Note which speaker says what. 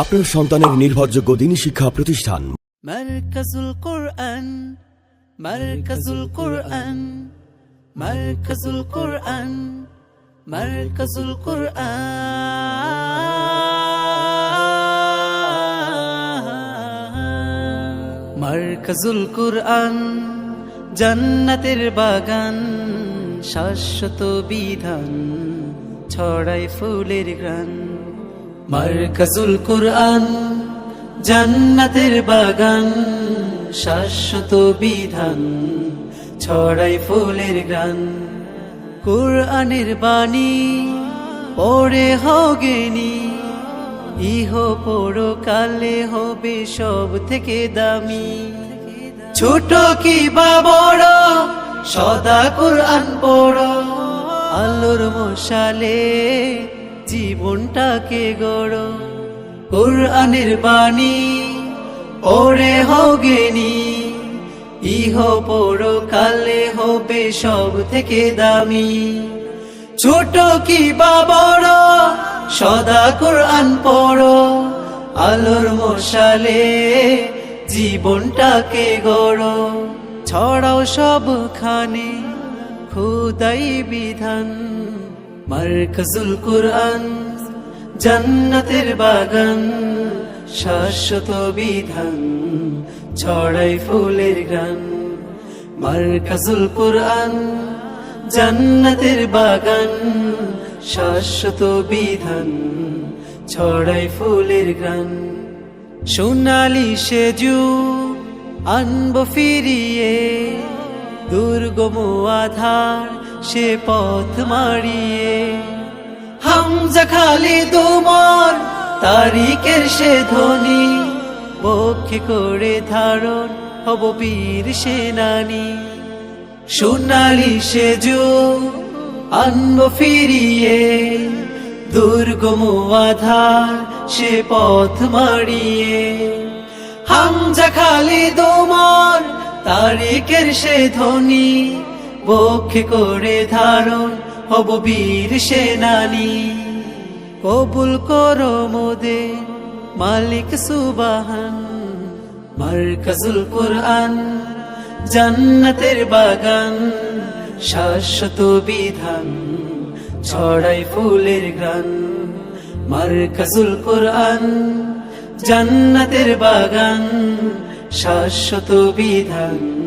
Speaker 1: আপনার সন্তানের নির্ভরযোগ্য দিনী শিক্ষা প্রতিষ্ঠান।
Speaker 2: মার্কাজুল কুরআন জান্নাতের বাগান, শাশ্বত বিধান, ছড়াই ফুলের গান মার্কাজুল কুরআন, জান্নাতের বাগান, শাশ্বত বিধান, ছড়াই ফুলের গান। কোরআনের বাণী পড়ে হগেনি, ইহ কালে হবে সব থেকে দামি। ছোট কি বা বড়, সদা কোরআন পড়ো, আলোর মশালে জীবনটাকে গড়ো। কোরআনের বাণী, ওরে হগেনি। ইহ পড়ো কালে হবে সব থেকে দামি। ছোট কি বা বড়, সদা কোরআন পড়ো। আলোর মশালে জীবনটাকে গড়ো। ছড়াও সবখানে খুদাই বিধান। মার্কাজুল কোরআন। জান্নাতের বাগান, শাশ্বত বিধান, ছড়াই ফুলের গান। মার্কাজুল কোরআন, জান্নাতের বাগান, শাশ্বত বিধান, ছড়াই ফুলের গান। সোনালি সেজু আনব ফিরিয়ে, দুর্গম আধার সে পথ মারিয়ে খালি তোমার তারিখের সে ধ্বনি। পক্ষে করে ধারণ হব বীর সেনানি। সোনালি সেজু আনব ফিরিয়ে দুর্গম আধার সে পথ মারিয়ে হামজা খালি দোমর তারিখের সে ধ্বনি। বক্ষে করে ধারণ হব বীর সেনানি। কবুল করো মোদে মালিক সুবাহান, মার্কাজুল কোরআন, জান্নাতের বাগান, শাশ্বত বিধান, ছড়াই ফুলের গ্রান মার্কাজুল কোরআন, জান্নাতের বাগান, শাশ্বত বিধান।